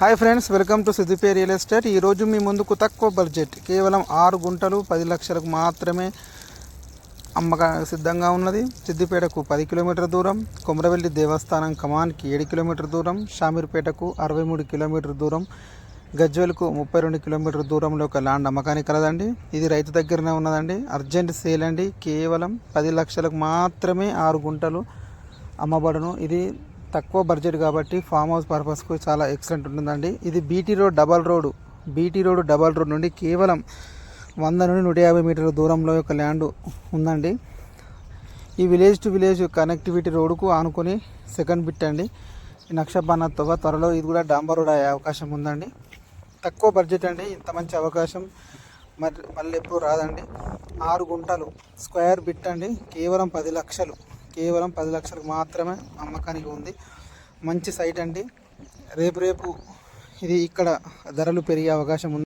Hi friends welcome to Siddipet real estate. ఈరోజు మీ ముందుకు తక్కువ బడ్జెట్ కేవలం ఆరు గుంటలు పది లక్షలకు మాత్రమే అమ్మక సిద్ధంగా ఉన్నది. సిద్దిపేటకు పది కిలోమీటర్ దూరం కొమరవెల్లి దేవస్థానం కమాన్కి ఏడు కిలోమీటర్ దూరం షామీర్పేటకు అరవై మూడు కిలోమీటర్ దూరం గజ్వెల్కు ముప్పై రెండు కిలోమీటర్ దూరంలో ఒక ల్యాండ్ అమ్మకానికి కలదండి. ఇది రైతు దగ్గరనే ఉన్నదండి. అర్జెంట్ సేల్ అండి. కేవలం పది లక్షలకు మాత్రమే ఆరు గుంటలు అమ్మబడును. ఇది తక్కువ బడ్జెట్ కాబట్టి ఫామ్ హౌస్ పర్పస్కు చాలా ఎక్సలెంట్ ఉంటుందండి. ఇది BT road double road. BT road double road నుండి కేవలం వంద నుండి నూట యాభై మీటర్ల దూరంలో ఒక ల్యాండ్ ఉందండి. ఈ విలేజ్ టు విలేజ్ కనెక్టివిటీ రోడ్డుకు ఆనుకొని సెకండ్ బిట్ అండి. ఈ త్వరలో ఇది కూడా డాంబర్ రోడ్ అయ్యే అవకాశం ఉందండి. తక్కువ బడ్జెట్ అండి. ఇంత మంచి అవకాశం మరి మళ్ళీ ఎప్పుడు రాదండి. ఆరు గుంటలు స్క్వేర్ బిట్ అండి. కేవలం పది లక్షలు. కేవలం పది లక్షలకు మాత్రమే అమ్మకానికి ఉంది. మంచి సైట్ అండి. రేపు రేపు ఇది ఇక్కడ ధరలు పెరిగే అవకాశం ఉంది.